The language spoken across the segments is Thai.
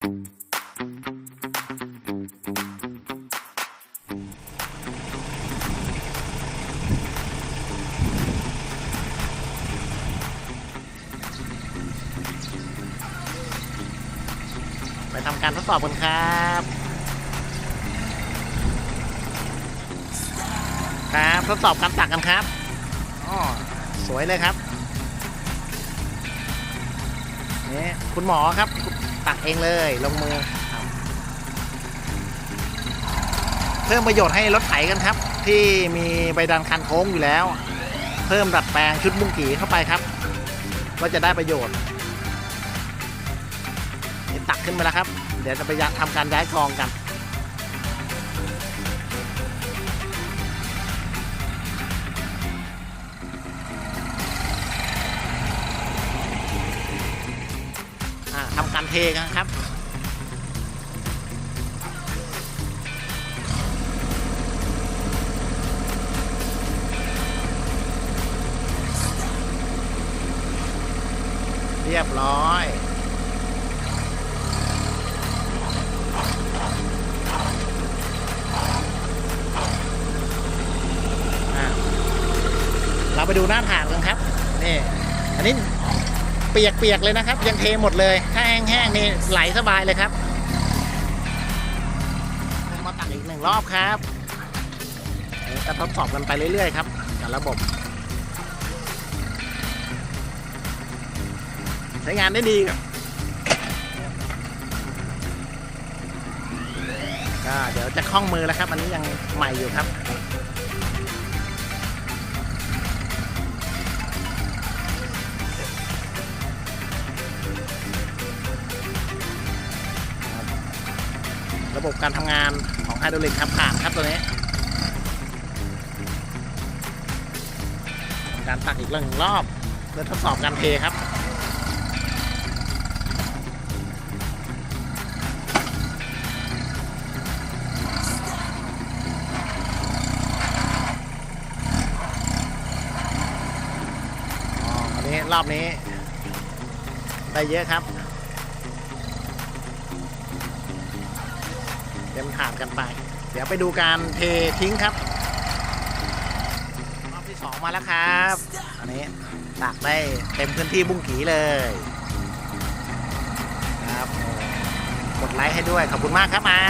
ไปทำการทดสอบกันครับ ครับทดสอบการตักกันครับอ๋อสวยเลยครับนี่คุณหมอครับ ตักเองเลยลงมือเพิ่มประโยชน์ให้รถไถกันครับ ที่มีใบดันคันโค้งอยู่แล้ว เพิ่มดัดแปลงชุดบุ้งกี่เข้าไปครับก็จะได้ประโยชน์ตักขึ้นไปแล้วครับ เดี๋ยวจะไปทำการย้ายกองกัน เทกันครับ เรียบร้อยอะเราไปดูหน้าถาดกันครับนี่อันนี้ เปียกๆเลยนะครับ ยังเทหมดเลย ถ้าแห้งๆนี่ไหลสบายเลยครับ มาตักอีกหนึ่งรอบครับจะทดสอบกันไปเรื่อยๆครับกับระบบใช้งานได้ดีครับก็เดี๋ยวจะคล่องมือแล้วครับ อันนี้ยังใหม่อยู่ครับ ระบบการทำงานของไฮดรอลิกครับผ่านครับตัวนี้การตักอีกหนึ่งรอบเพื่อทดสอบการเทครับอ๋ออันนี้รอบนี้ ได้เยอะครับ เต็มถาดกันไป เดี๋ยวไปดูการเททิ้งครับรอบที่สองมาแล้วครับอันนี้ตักได้เต็มพื้นที่บุ้งกีเลยครับกดไลค์ให้ด้วยขอบคุณมากครับมา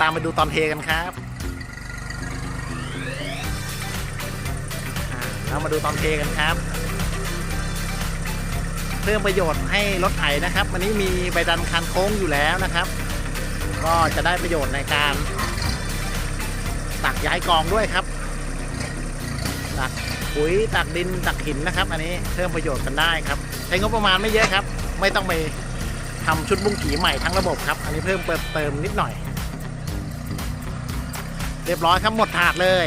ตามไปดูตอนเทกันครับเรามาดูตอนเทกันครับ เพิ่มประโยชน์ให้รถไถนะครับวันนี้มีใบดันคันโค้งอยู่แล้วนะครับ ก็จะได้ประโยชน์ในการตักย้ายกองด้วยครับ ตักปุ๋ยตักดินตักหินนะครับ อันนี้เพิ่มประโยชน์กันได้ครับ ใช้งบประมาณไม่เยอะครับ ไม่ต้องไปทำชุดบุ้งกีใหม่ทั้งระบบครับ อันนี้เพิ่มเติมนิดหน่อย เรียบร้อยครับหมดถาดเลย